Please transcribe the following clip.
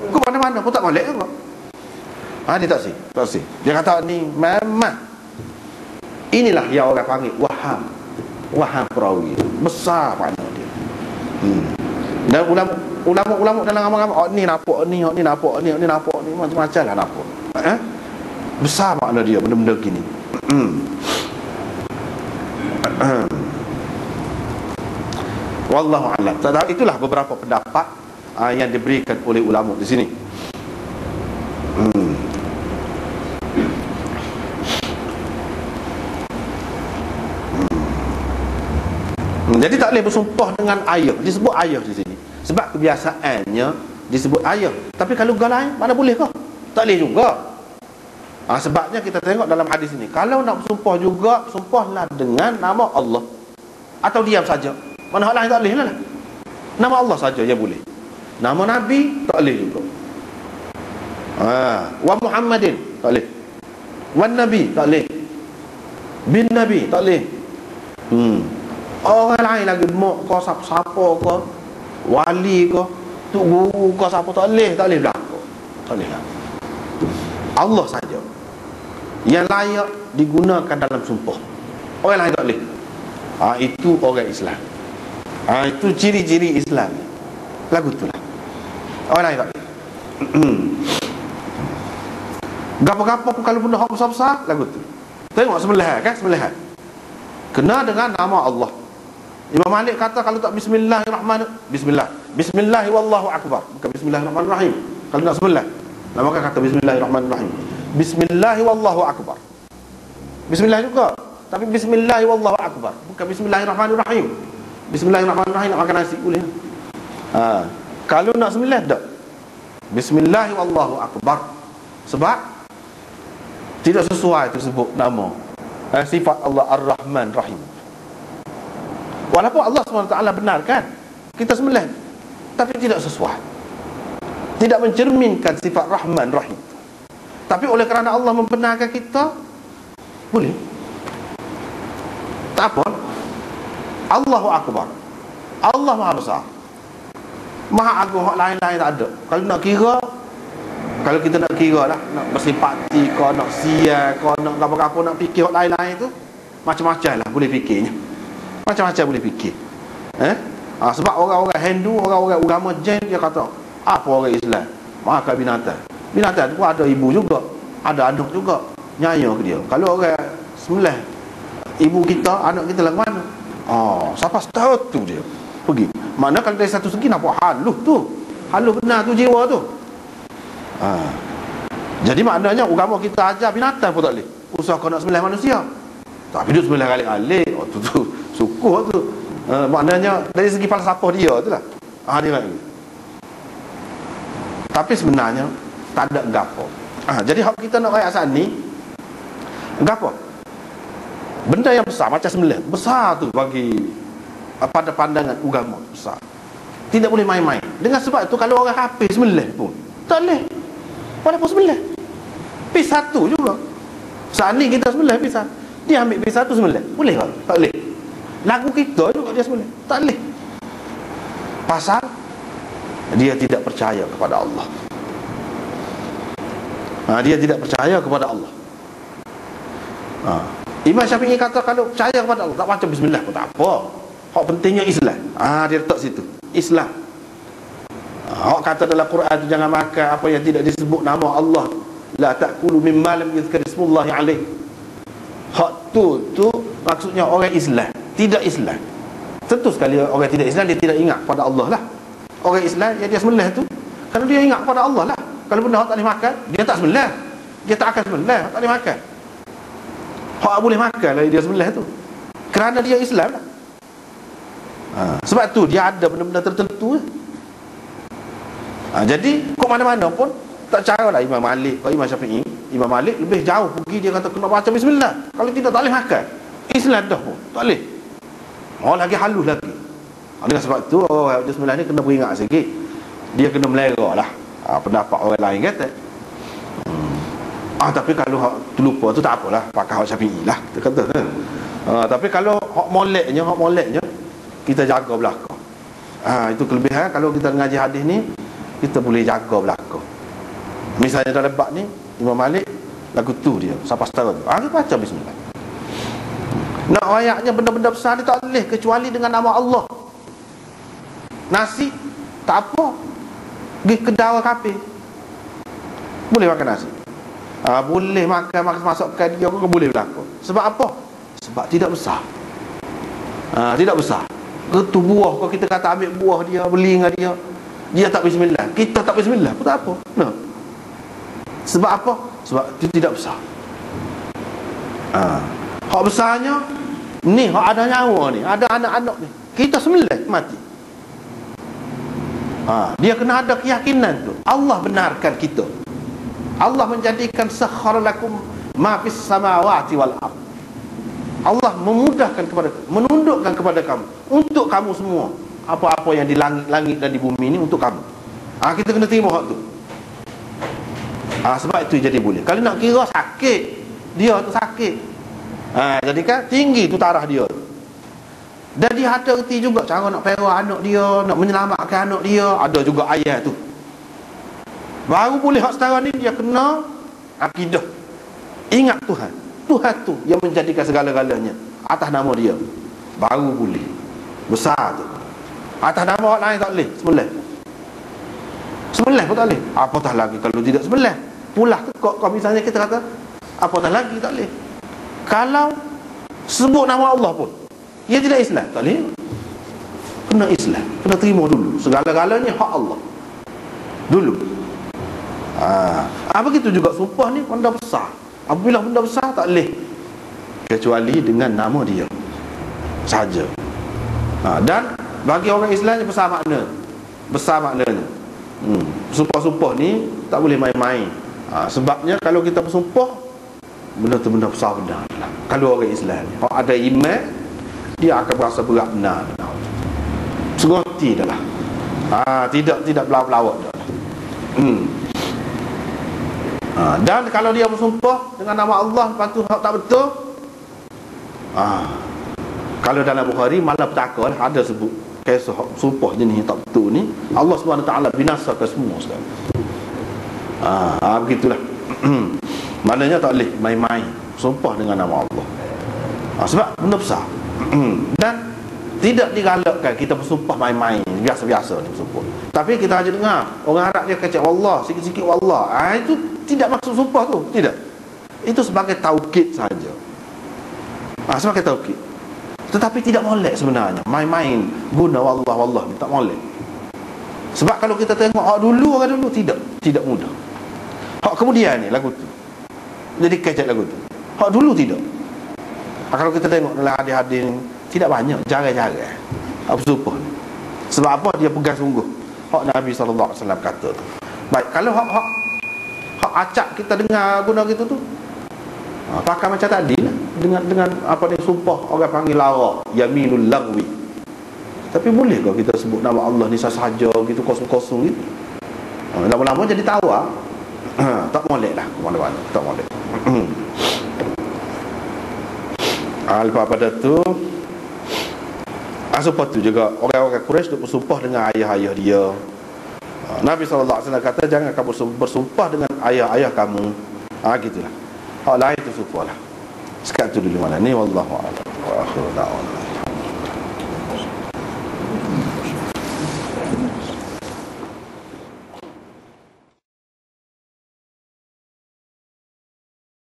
Ke mana-mana pun tak molek juga. Ha, dia tak si. Tak si. Dia kata ni memang. Inilah yang orang panggil waham. Waham perawi. Besar mana dia. Hmm. Dan ulama ulama ulama dalam agama oh, ni nampak ni, oh, ni nampak ni, oh, ni nampak ni macam-macam lah nampak. Eh? Besar makna dia benda-benda gini. Hmm. Wallahu a'lam. Itulah beberapa pendapat uh, yang diberikan oleh ulama di sini. Hmm. Hmm. Jadi tak boleh bersumpah dengan ayah. Disebut ayah di sini. Sebab kebiasaannya disebut ayah. Tapi kalau gak lain, mana boleh kah? Tak boleh juga. Ha, sebabnya kita tengok dalam hadis ini. Kalau nak bersumpah juga, sumpahlah dengan nama Allah. Atau diam saja. Mana hal lain tak boleh lah. Nama Allah saja yang boleh. Nama Nabi tak boleh juga. Ha, wa Muhammadin tak boleh. Wan Nabi tak boleh. Bin Nabi tak boleh. Hmm. Orang lain lagi mak kau siapa-siapa kau wali kau tuk guru kau siapa tak boleh tak boleh berlaku. Tak boleh lah. Allah saja yang layak digunakan dalam sumpah. Orang lain tak boleh. Ha, itu orang Islam. Ha, itu ciri-ciri Islam. Lagu tu lah. Orang lain tak? Boleh. Gapa-gapa pun kalau benda hak besar-besar? Lagu tu. Tengok sebelah kan? Sebelah. Kena dengan nama Allah. Imam Malik kata kalau tak Bismillahirrahmanirrahim Bismillah. Bismillah wallahu akbar Bukan Bismillahirrahmanirrahim. Kalau nak sebelah. Lama kan kata Bismillahirrahmanirrahim. Bismillah wallahu akbar Bismillah juga. Tapi Bismillah wallahu akbar Bukan Bismillahirrahmanirrahim. Bismillahirrahmanirrahim Nak makan nasi boleh. Ha. Kalau nak sebelah tak? Bismillah wallahu akbar Sebab tidak sesuai tersebut nama. Eh, sifat Allah Ar-Rahman Rahim walaupun Allah SWT benarkan kita sembelih tapi tidak sesuai. Tidak mencerminkan sifat Rahman Rahim tapi oleh kerana Allah membenarkan kita boleh. Tak apa. Allahu Akbar. Allah Maha Besar Maha Agung lain-lain tak ada. Kalau nak kira kalau kita nak kira lah nak bersipati kau nak sia kau nak apa-apa nak fikir lain-lain tu macam-macam lah boleh fikirnya. Macam-macam boleh fikir. Eh? Ha, sebab orang-orang Hindu orang-orang agama Jain dia kata apa orang Islam? Makan binatang. Binatang tu pun ada ibu juga ada anak juga nyaya ke dia. Kalau orang sembilan ibu kita anak kita lah mana? Oh siapa tahu tu dia pergi mana kalau dari satu segi nampak haluh tu? Haluh benar tu jiwa tu. Ha. Jadi maknanya agama kita ajar binatang pun tak boleh. Usaha kau nak sembilan manusia. Tak hidup sembilan kali alik Oh tu tu. Sukuh tu. Ha, Maknanya dari segi falsafah dia tu lah. Ha, dia lagi. Tapi sebenarnya Tak ada gapo. Ha, Jadi hak kita nak rakyat saat ni Gapo? Benda yang besar macam sembilan Besar tu bagi Pada pandangan agama besar. Tidak boleh main-main. Dengan sebab itu kalau orang hafiz sembilan pun. Tak boleh. Walaupun Pis satu juga. Saat ni kita pis satu. Dia ambil pis satu sebelah Boleh tak? Tak boleh. Lagu kita juga dia sebelah Tak boleh. Pasal Dia tidak percaya kepada Allah. Ha, Dia tidak percaya kepada Allah. Ha. Imam Syafi'i kata Kalau percaya kepada Allah Tak macam bismillah pun tak apa Hak pentingnya Islam ha, Dia letak situ Islam Hak kata dalam Quran tu jangan makan apa yang tidak disebut nama Allah. La ta'kulu mimma lam yuzkar ismullah alaih. Hak tu tu maksudnya orang Islam, tidak Islam. Tentu sekali orang tidak Islam dia tidak ingat pada Allah lah. Orang Islam yang dia sembelih tu kalau dia ingat pada Allah lah. Kalau benda hak tak boleh makan, dia tak sembelih. Dia tak akan sembelih, tak boleh makan. Hak boleh makan lah dia sembelih tu. Kerana dia Islam lah. Ha, sebab tu dia ada benda-benda tertentu. Ha, Jadi kok mana-mana pun Tak cara lah Imam Malik Kalau Imam Syafi'i. Imam Malik lebih jauh pergi Dia kata kena baca Bismillah. Kalau tidak tak boleh makan. Islam dah pun Tak boleh. Oh lagi halus lagi. Ha, Dengan sebab tu Oh Bismillah ni kena beringat sikit. Dia kena melera lah. Ha, Pendapat orang lain kata. Hmm. Ah tapi kalau hak terlupa tu tak apalah pakai hak Syafi'i lah kata. Kan. Ah tapi kalau hak moleknya hak moleknya kita jaga belaka. Ah itu kelebihan. Kalau kita ngaji hadis ni kita boleh jaga belaka misalnya dalam bab ni Imam Malik lagu tu dia siapa setara tu ha, baca bismillah. Nak ayatnya benda-benda besar dia tak boleh kecuali dengan nama Allah. Nasi tak apa. Pergi ke dawa kafe boleh makan nasi? Ha, boleh makan makan masukkan dia boleh berlaku. Sebab apa? Sebab tidak besar. Ha, tidak besar itu buah kalau kita kata ambil buah dia beli dengan dia dia tak bismillah. Kita tak bismillah pun tak apa. No. sebab apa? Sebab itu tidak besar. Ha. hak besarnya ni hak ada nyawa ni ada anak-anak ni. Kita sembilan mati. Ha. dia kena ada keyakinan tu. Allah benarkan kita. Allah menjadikan sakhara lakum ma fis samawati wal Allah memudahkan kepada menundukkan kepada kamu untuk kamu semua apa-apa yang di langit-langit dan di bumi ini untuk kamu. Ha, kita kena terima hak tu. Ha, sebab itu jadi boleh. Kalau nak kira sakit dia tu sakit. Ha, jadi kan tinggi tu tarah dia. Dan dia ada erti juga cara nak perah anak dia nak menyelamatkan anak dia ada juga ayat tu. Baru boleh hak setara ni dia kena akidah. Ingat Tuhan Tuhan tu yang menjadikan segala-galanya. Atas nama dia. Baru boleh. Besar tu. Atas nama orang lain tak boleh. Sebelah sebelah pun tak boleh. Apatah lagi kalau tidak sebelah pulah kok kau misalnya kita kata apatah lagi tak boleh? Kalau sebut nama Allah pun ia tidak Islam. Tak boleh. Kena Islam. Kena terima dulu. Segala-galanya hak Allah. Dulu. Ha. ha begitu juga sumpah ni benda besar apabila benda besar tak boleh kecuali dengan nama dia saja ha. dan bagi orang Islam ni besar makna besar maknanya hmm. sumpah-sumpah ni tak boleh main-main ha. sebabnya kalau kita bersumpah benda tu benda besar benar kalau orang Islam kalau ada iman dia akan berasa berat benar segoti dah lah ha. tidak tidak belawak-belawak dah hmm. Ha, dan kalau dia bersumpah dengan nama Allah lepas tu tak betul ha, kalau dalam Bukhari malah petaka ada sebut kisah sumpah jenis tak betul ni Allah SWT binasakan semua sekali ha, ha, begitulah. Maknanya tak boleh main-main sumpah dengan nama Allah. Ha, sebab benda besar. Dan tidak digalakkan kita bersumpah main-main biasa-biasa ni bersumpah. Tapi kita aja dengar orang Arab dia kacau Allah sikit-sikit Allah ha, itu tidak maksud sumpah tu. Tidak. Itu sebagai taukid saja. Ah sebagai taukid. Tetapi tidak molek sebenarnya. Main-main guna wallah wallah. Tak molek. Sebab kalau kita tengok hak dulu orang dulu tidak. Tidak mudah. Hak kemudian ni lagu tu. Jadi kecek lagu tu. Hak dulu tidak. Ha, kalau kita tengok dalam hadis-hadis tidak banyak jarang-jarang. Apa sumpah sebab apa? Dia pegang sungguh. Hak Nabi SAW kata tu. Baik kalau hak-hak acak kita dengar guna gitu tu ha, pakai macam tadi lah. Dengan dengan apa ni sumpah orang panggil lara yaminul lagwi. Tapi boleh kau kita sebut nama Allah ni sahaja gitu kosong-kosong gitu. Ha, lama-lama jadi tawa ha, tak boleh lah mana-mana tak boleh ha, lepas pada tu sumpah tu juga orang-orang Quraisy duk bersumpah dengan ayah-ayah dia. Ah, Nabi SAW kata jangan kamu bersumpah dengan ayah-ayah kamu. Ha gitulah. Hal lain tu sumpahlah. Sekat tu dulu mana ni wallahu a'lam. Wa akhiru da'wana.